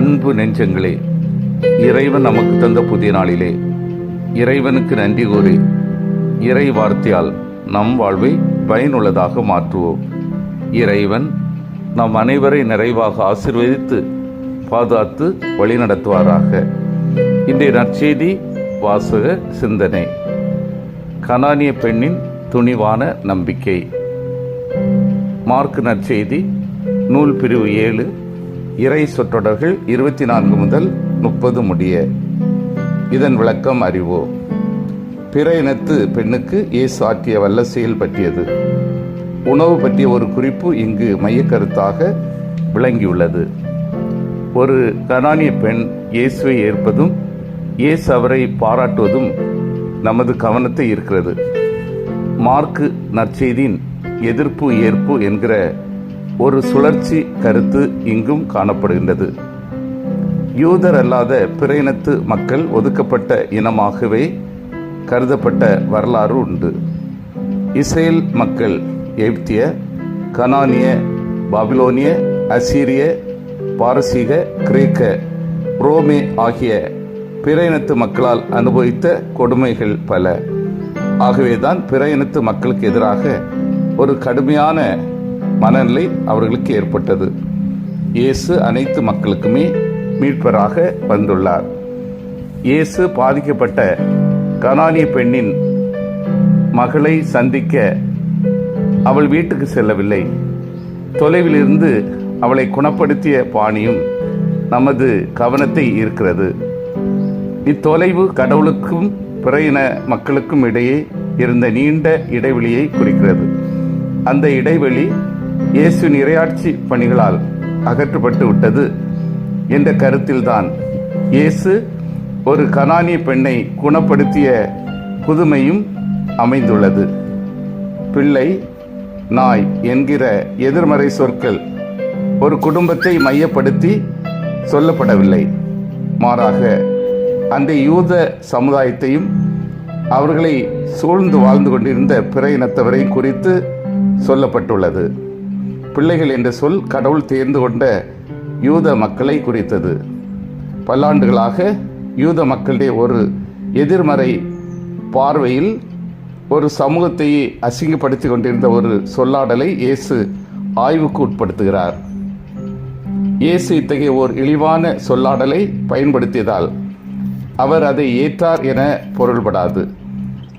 அன்பு நெஞ்சங்களே இறைவன் நமக்கு தந்த புதிய நாளிலே இறைவனுக்கு நன்றி கூறி இறை வார்த்தையால் நம் வாழ்வை பயனுள்ளதாக மாற்றுவோம். இறைவன் நம் அனைவரை நிறைவாக ஆசிர்வதித்து பாதுகாத்து வழிநடத்துவாராக. இன்றைய நற்செய்தி வாசக சிந்தனை. கனானிய பெண்ணின் துணிவான நம்பிக்கை. மார்க் நற்செய்தி நூல் பிரிவு ஏழு இறை சொற்றொடர்கள் இருபத்தி நான்கு முதல் முப்பது முடிய. இதன் விளக்கம் அறிவோம் பிற இனத்து பெண்ணுக்கு இயேசு ஆற்றிய வல்ல செயல் பற்றியது. உணவு பற்றிய ஒரு குறிப்பு இங்கு மையக்கருத்தாக விளங்கியுள்ளது. ஒரு கனானிய பெண் இயேசுவை ஏற்பதும் இயேசு அவரை பாராட்டுவதும் நமது கவனத்தை இருக்கிறது மார்க்கு நற்செய்தியின் எதிர்ப்பு ஏற்பு என்கிற ஒரு சுழற்சி கருத்து இங்கும் காணப்படுகின்றது. யூதர் அல்லாத பிற இனத்து மக்கள் ஒதுக்கப்பட்ட இனமாகவே கருதப்பட்ட வரலாறு உண்டு. இஸ்ரேல் மக்கள் எகிப்திய கனானிய பாபிலோனிய அசீரிய பாரசீக கிரேக்க ரோமே ஆகிய பிற இனத்து மக்களால் அனுபவித்த கொடுமைகள் பல. ஆகவேதான் பிற இனத்து மக்களுக்கு எதிராக ஒரு கடுமையான மனநிலை அவர்களுக்கு ஏற்பட்டது. இயேசு அனைத்து மக்களுக்குமே மீட்பராக வந்துள்ளார். இயேசு பாதிக்கப்பட்ட கனானிய பெண்ணின் மகளை சந்திக்க அவள் வீட்டுக்கு செல்லவில்லை. தொலைவிலிருந்து அவளை குணப்படுத்திய பாணியும் நமது கவனத்தை ஈர்க்கிறது. இத்தொலைவு கடவுளுக்கும் பிற இன மக்களுக்கும் இடையே இருந்த நீண்ட இடைவெளியை குறிக்கிறது. அந்த இடைவெளி இயேசு நிறையாட்சி பணிகளால் அகற்றப்பட்டு விட்டது. என்ற கருத்தில்தான் இயேசு ஒரு கனானிய பெண்ணை குணப்படுத்திய புதுமையும் அமைந்துள்ளது. பிள்ளை நாய் என்கிற எதிர்மறை சொற்கள் ஒரு குடும்பத்தை மையப்படுத்தி சொல்லப்படவில்லை. மாறாக அந்த யூத சமுதாயத்தையும் அவர்களை சூழ்ந்து வாழ்ந்து கொண்டிருந்த பிற இனத்தவரை குறித்து சொல்லப்பட்டுள்ளது. பிள்ளைகள் என்ற சொல் கடவுள் தேர்ந்து கொண்ட யூத மக்களை குறித்தது. பல்லாண்டுகளாக யூத மக்களுடைய ஒரு எதிர்மறை பார்வையில் ஒரு சமூகத்தையே அசிங்கப்படுத்தி கொண்டிருந்த ஒரு சொல்லாடலை இயேசு ஆய்வுக்கு உட்படுத்துகிறார். இயேசு இத்தகைய ஓர் இழிவான சொல்லாடலை பயன்படுத்தியதால் அவர் அதை ஏற்றார் என பொருள்படாது.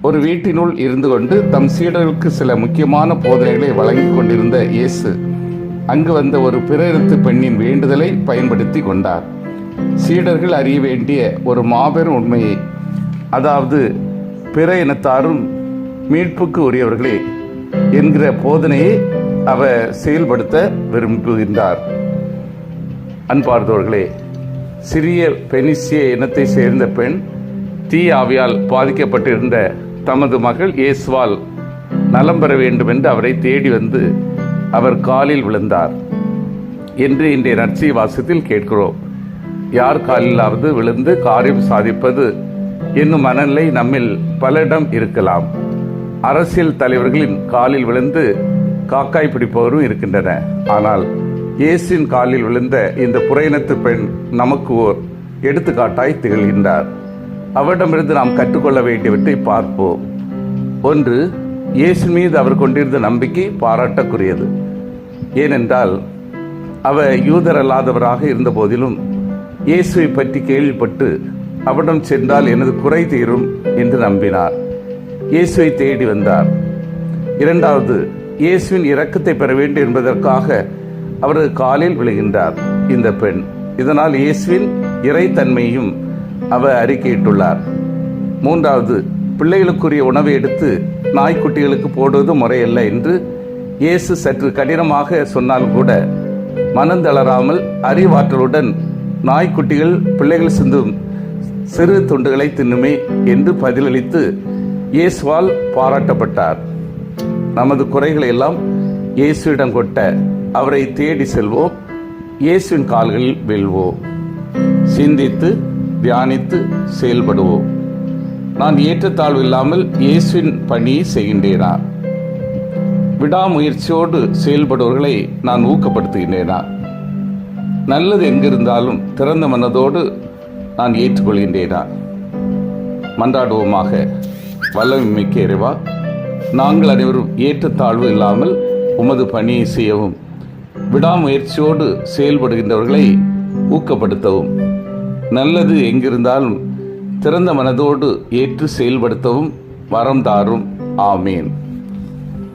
ஒரு வீட்டினுள் இருந்து கொண்டு தம் சீடர்களுக்கு சில முக்கியமான போதனைகளை வழங்கிக் கொண்டிருந்த இயேசு அங்கு வந்த ஒரு பிறருத்து பெண்ணின் வேண்டுதலை பயன்படுத்தி கொண்டார். சீடர்கள் அறிய வேண்டிய ஒரு மாபெரும் உண்மையை அதாவது பிற இனத்தாரும் மீட்புக்கு உரியவர்களே என்கிற போதனையை அவர் செயல்படுத்த விரும்புகின்றார். அன்பார்ந்தவர்களே சிறிய பெனிசிய இனத்தை சேர்ந்த பெண் தீ ஆவியால் பாதிக்கப்பட்டிருந்த தமது மகள் இயேசுவால் நலம் பெற வேண்டும் என்று அவரை தேடி வந்து அவர் காலில் விழுந்தார். என்று இன்றைய நற்சி வாசத்தில் கேட்கிறோம். யார் காலிலாவது விழுந்து காரியம் சாதிப்பது என்னும் மனநிலை நம்மில் பலரிடம் இருக்கலாம். அரசியல் தலைவர்களின் காலில் விழுந்து காக்காய் பிடிப்பவரும் இருக்கின்றன. ஆனால் இயேசின் காலில் விழுந்த இந்த புறையினத்து பெண் நமக்கு ஓர் எடுத்துக்காட்டாய் திகழ்கின்றார். அவரிடமிருந்து நாம் கற்றுக்கொள்ள வேண்டியவற்றை பார்ப்போம். ஒன்று இயேசு மீது அவர் கொண்டிருந்த நம்பிக்கை பாராட்டக்குரியது. ஏனென்றால் அவர் யூதர் அல்லாதவராக இருந்த போதிலும் இயேசுவை பற்றி கேள்விப்பட்டு அவரிடம் சென்றால் எனது குறை தீரும் என்று நம்பினார். இயேசுவை தேடி வந்தார். இரண்டாவது இயேசுவின் இரக்கத்தை பெற வேண்டும் என்பதற்காக அவரது காலில் விழுகின்றார். இந்த பெண் இதனால் இயேசுவின் இறைத்தன்மையும் அவர் அறிக்கையிட்டுள்ளார். மூன்றாவது பிள்ளைகளுக்குரிய உணவை எடுத்து நாய்க்குட்டிகளுக்கு போடுவது முறையல்ல என்று இயேசு சற்று கடினமாக சொன்னால் கூட மனந்தளராமல் அறிவாற்றலுடன் நாய்க்குட்டிகள் பிள்ளைகள் சிந்தும் சிறு துண்டுகளை தின்னுமே என்று பதிலளித்து இயேசுவால் பாராட்டப்பட்டார். நமது குறைகளை எல்லாம் இயேசுவிடம் கொட்ட அவரை தேடி செல்வோம். இயேசுவின் கால்களில் வெல்வோம். சிந்தித்து தியானித்து செயல்படுவோம். நான் ஏற்றத்தாழ்வு இல்லாமல் இயேசுவின் பணியை செய்கின்றேனா? விடாமுயற்சியோடு செயல்படுவர்களை நான் ஊக்கப்படுத்துகின்றேனா? நல்லது எங்கிருந்தாலும் திறந்த மனதோடு நான் ஏற்றுக்கொள்கின்றேனா? மன்றாடுவோமாக வல்லமிக்க இறைவா நாங்கள் அனைவரும் ஏற்றத்தாழ்வு இல்லாமல் உமது பணியை செய்யவும் விடாமுயற்சியோடு செயல்படுகின்றவர்களை ஊக்கப்படுத்தவும். நல்லது எங்கிருந்தாலும் திறந்த மனதோடு ஏற்று செயல்படுத்தவும் வரம் தாரும். ஆமேன்.